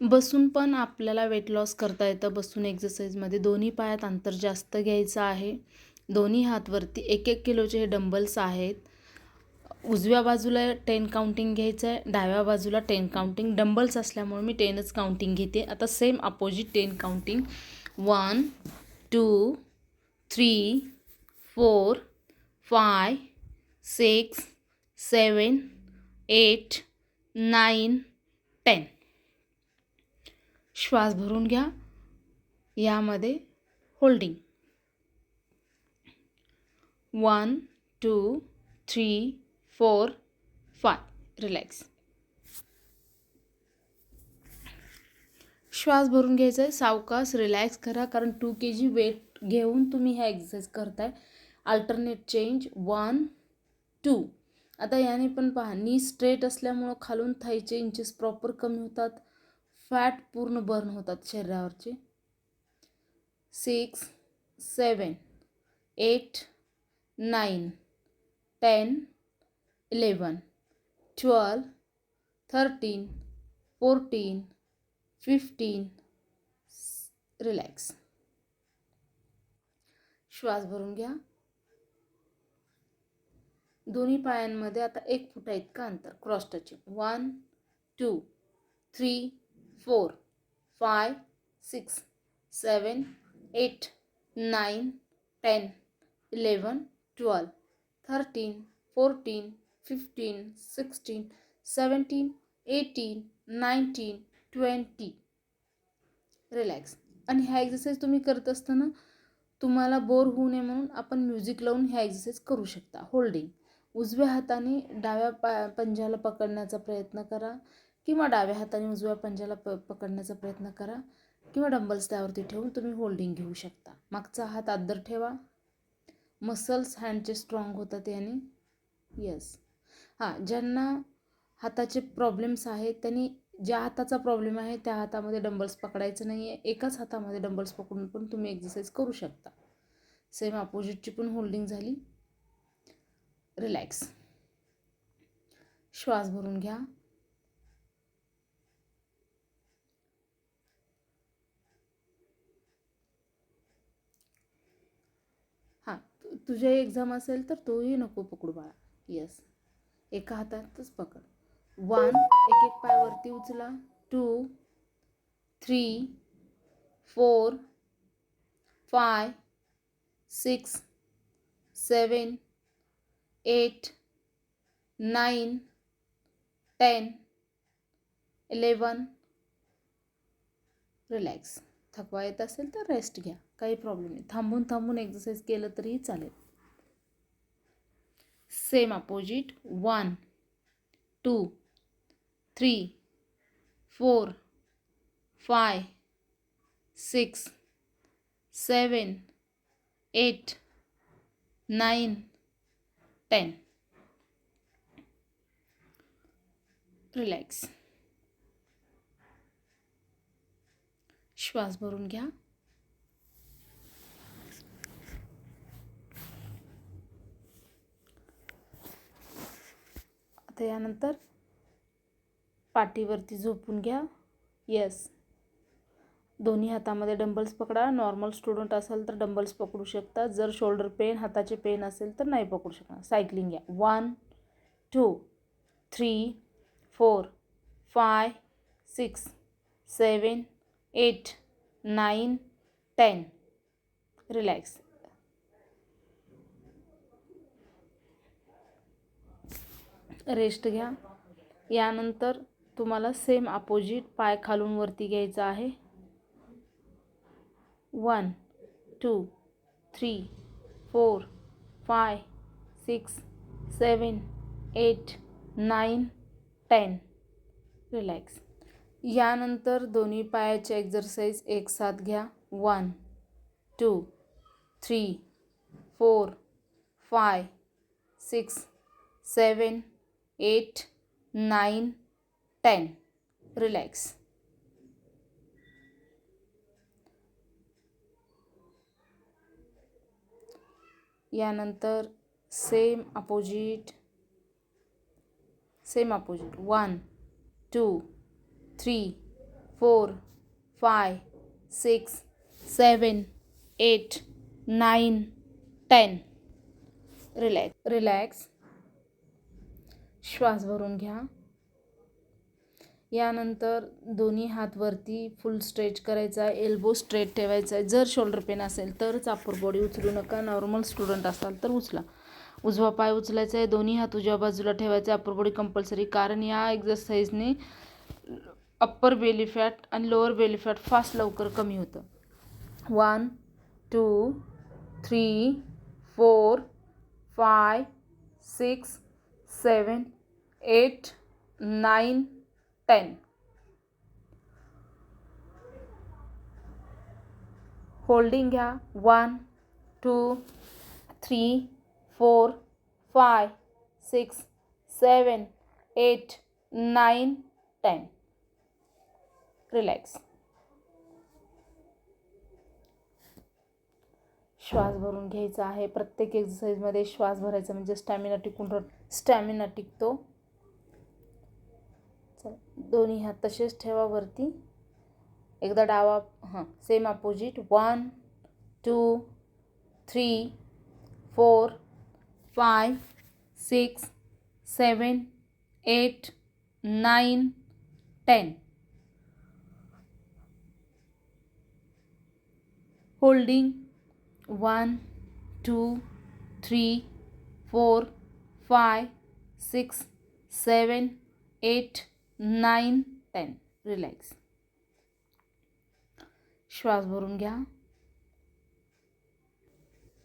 बसून पण आपल्याला वेट लॉस करता येतं. बसून एक्झरसाईजमध्ये दोन्ही पायात अंतर जास्त घ्यायचं आहे. दोन्ही हातवरती एक एक किलोचे हे डंबल्स आहेत. उजव्या बाजूला टेन काउंटिंग घ्यायचं आहे. डाव्या बाजूला टेन काउंटिंग डंबल्स असल्यामुळे मी टेनच काउंटिंग घेते. आता same opposite ten counting one two three four five six seven eight nine ten श्वास भरून घ्या. यामध्ये holding. One two three four five. Relax. श्वास भरून घ्यायचा आहे सावकाश रिलॅक्स करा. कारण टू के जी वेट घेऊन तुम्ही ह्या एक्सरसाइज करताय. Alternate change one two. आता याने पण पहा. नी स्ट्रेट असल्यामुळं खालून थाईचे इंचेस प्रॉपर कमी होतात. फॅट पूर्ण बर्न होतात शरीरावरचे. Six seven eight nine ten eleven twelve thirteen fourteen fifteen relax. श्वास भरून घ्या. दोन्ही पायांमध्ये आता एक फुटा इतका अंतर. Cross touching one two three four five six seven eight nine ten eleven twelve thirteen fourteen fifteen sixteen seventeen eighteen nineteen twenty. Relax. आणि ह्या एक्सरसाइज तुम्ही करत असताना तुम्हाला बोर होऊ नये म्हणून आपण म्युझिक लावून ह्या एक्सरसाइज करू शकता. होल्डिंग उजव्या हाताने डाव्या पा पंजाला पकडण्याचा प्रयत्न करा. किंवा डाव्या हाताने उजव्या पंजाला प पकडण्याचा प्रयत्न करा किंवा डंबल्स त्यावरती ठेवून तुम्ही होल्डिंग घेऊ शकता. मागचा हात आदर ठेवा. मसल्स हँडचे स्ट्रॉंग होतात याने येस हां ज्यांना हाताचे प्रॉब्लेम्स आहेत त्यांनी ज्या हाताचा प्रॉब्लेम आहे त्या हातामध्ये डंबल्स पकडायचं नाही आहे एकाच हातामध्ये डंबल्स पकडून पण तुम्ही एक्झरसाईज करू शकता. सेम अपोजिटची पण होल्डिंग झाली. रिलॅक्स श्वास भरून घ्या. हां तुझे एक्झाम असेल तर तोही नको पकडू बाळा. येस एका हातातच पकड. वन एक एक पाय वरती उचला. Two three four five six seven eight nine ten eleven relax थकवा येत असेल तर रेस्ट घ्या. काही प्रॉब्लेम नाही. थांबून थांबून एक्सरसाइज केलं तरीही चालेल. Same opposite one two three four five six seven eight nine ten relax श्वास भरून घ्या. आता यानंतर पाठीवरती झोपून घ्या. येस दोन्ही हातामध्ये डंबल्स पकडा. नॉर्मल स्टुडंट असाल तर डंबल्स पकडू शकता. जर शोल्डर पेन हाताचे पेन असेल तर नाही पकडू शकणार. सायकलिंग घ्या one two three four five six seven eight nine ten relax rest घ्या. यानंतर तुम्हाला सेम अपोजिट पाय खालून वरती घ्यायचा आहे. One two three four five six seven eight nine ten relax यानंतर दोन्ही पायाचे एक्झरसाइज एक साथ घ्या. One two three four five six seven eight, nine, ten. Relax. यानंतर same opposite same opposite. One, two, three, four five six, seven, eight nine ten. Relax. Relax. श्वास भरून घ्या. यानंतर दोन्ही हातवरती फुल स्ट्रेच करायचा आहे एल्बो स्ट्रेट ठेवायचा. आहे जर शोल्डर पेन असेल तरच अप्पर बॉडी उचलू नका नॉर्मल स्टुडंट असाल तर उचला. उजवा पाय उचलायचा आहे दोन्ही हात उजव्या बाजूला ठेवायचा. अप्पर बॉडी कंपल्सरी कारण या एक्झरसाईजने अप्पर बेली फॅट आणि लोअर बेली फॅट फास्ट लवकर कमी होतं. One two three four five six seven eight nine ten. Holding घ्या. One two three four five six seven eight nine ten. Relax. श्वास भरून घ्यायचा आहे. प्रत्येक एक्झरसाईजमध्ये श्वास भरायचा म्हणजे स्टॅमिना टिकून स्टॅमिना टिकतो. चल दोन्ही हात तसेच ठेवा वरती. एकदा डावा हां same opposite one two three four five six seven eight nine ten holding one two three four five six seven eight nine ten. Relax. श्वास भरून घ्या.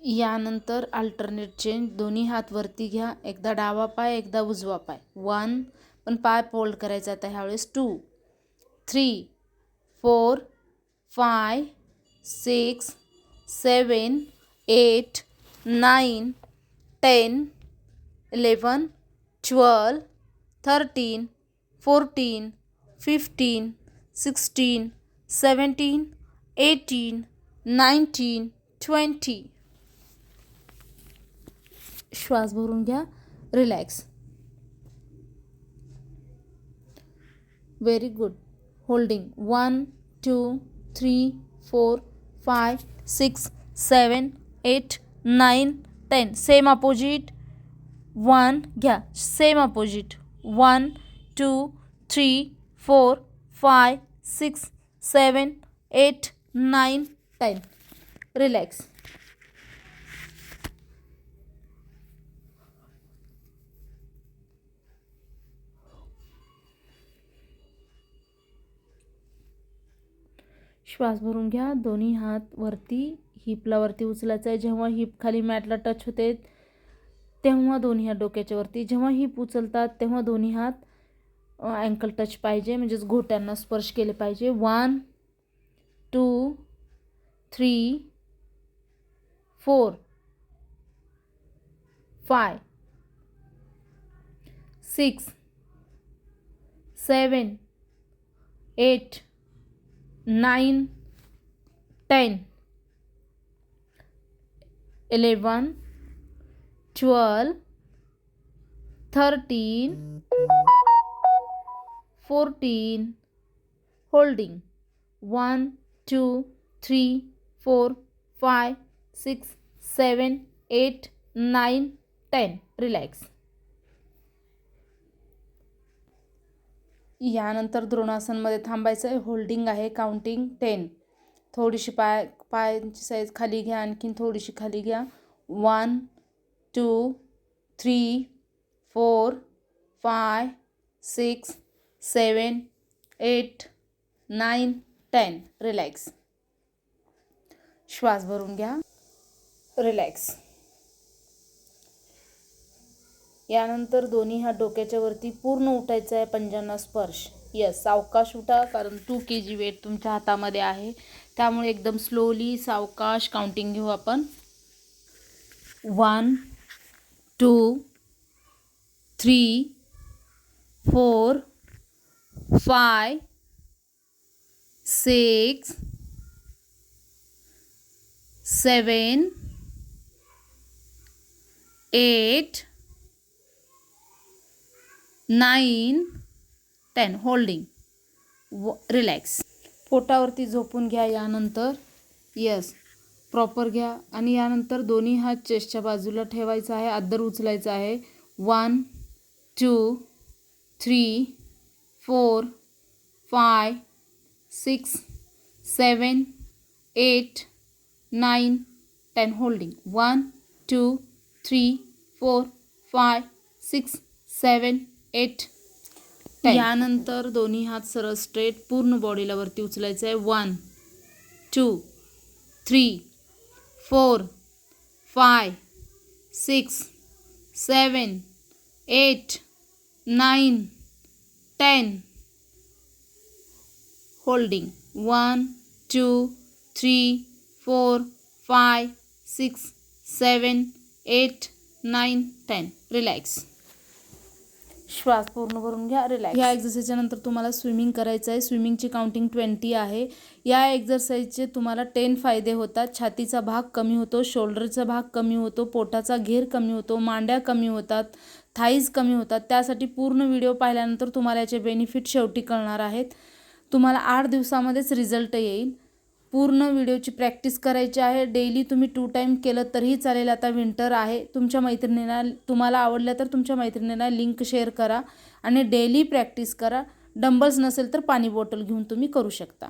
यानंतर अल्टरनेट चेंज दोन्ही हात वरती घ्या. एकदा डावा पाय एकदा उजवा पाय. वन पण पाय फोल्ड करायचा आता ह्यावेळेस two three four five six seven eight nine ten eleven twelve thirteen fourteen fifteen sixteen seventeen eighteen nineteen twenty श्वास भरून घ्या. Relax very good holding one two three four five six seven eight nine ten same opposite one घ्या same opposite one two three four five six seven eight nine ten. Relax. श्वास भरून घ्या. दोन्ही हात वरती हिपला वरती उचलायचं आहे जेव्हा हिप खाली मॅटला टच होते तेव्हा दोन्ही हात डोक्याच्या वरती. जेव्हा हिप उचलतात तेव्हा दोन्ही हात अँकल टच पाहिजे, म्हणजेच घोट्यांना स्पर्श केले पाहिजे. One two three four five six seven eight nine ten eleven twelve thirteen fourteen holding one two three four five six seven eight nine ten relax यानंतर द्रोणासनमध्ये थांबायचं आहे. होल्डिंग आहे. काउंटिंग टेन थोडीशी पाय पायांची साईज खाली घ्या. आणखीन थोडीशी खाली घ्या. One two three four five six seven eight nine ten. Relax. श्वास भरून घ्या. रिलॅक्स. यानंतर दोन्ही हात डोक्याच्या वरती पूर्ण उठायचं आहे. पंजांना स्पर्श. यस सावकाश उठा कारण टू के जी वेट तुमच्या हातामध्ये आहे. त्यामुळे एकदम स्लोली सावकाश काउंटिंग घेऊ आपण. One two three four five six seven eight nine ten. Holding. व रिलॅक्स. पोटावरती झोपून घ्या यानंतर. यस. प्रॉपर घ्या. आणि यानंतर दोन्ही हात चेस्टच्या बाजूला ठेवायचा आहे. आदर उचलायचा आहे. One two three four five six seven eight nine ten holding. One two three four five six seven eight यानंतर दोन्ही हात सरळ स्ट्रेट पूर्ण बॉडीला वरती उचलायचं आहे one two three four five six seven eight nine 10 holding. 1 2 3 4 5 6 7 8 9 10 relax. श्वास पूर्ण भरून घ्या रिलॅक्स या एक्झरसाईजच्या नंतर तुम्हाला स्विमिंग करायचं आहे. स्विमिंगची काउंटिंग ट्वेंटी आहे. या एक्झरसाईजचे तुम्हाला टेन फायदे होतात. छातीचा भाग कमी होतो शोल्डरचा भाग कमी होतो पोटाचा घेर कमी होतो मांड्या कमी होतात थाईज कमी होतात. त्यासाठी पूर्ण व्हिडिओ पाहिल्यानंतर तुम्हाला याचे बेनिफिट शेवटी कळणार आहेत. तुम्हाला आठ दिवसामध्येच रिझल्ट येईल. पूर्ण व्हिडिओची प्रॅक्टिस करायची आहे. डेली तुम्ही टू टाईम केलं तरीही चालेल. आता विंटर आहे. तुमच्या मैत्रिणींना तुम्हाला आवडलं तर तुमच्या मैत्रिणींना लिंक शेअर करा आणि डेली प्रॅक्टिस करा. डंबल्स नसेल तर पाणी बॉटल घेऊन तुम्ही करू शकता.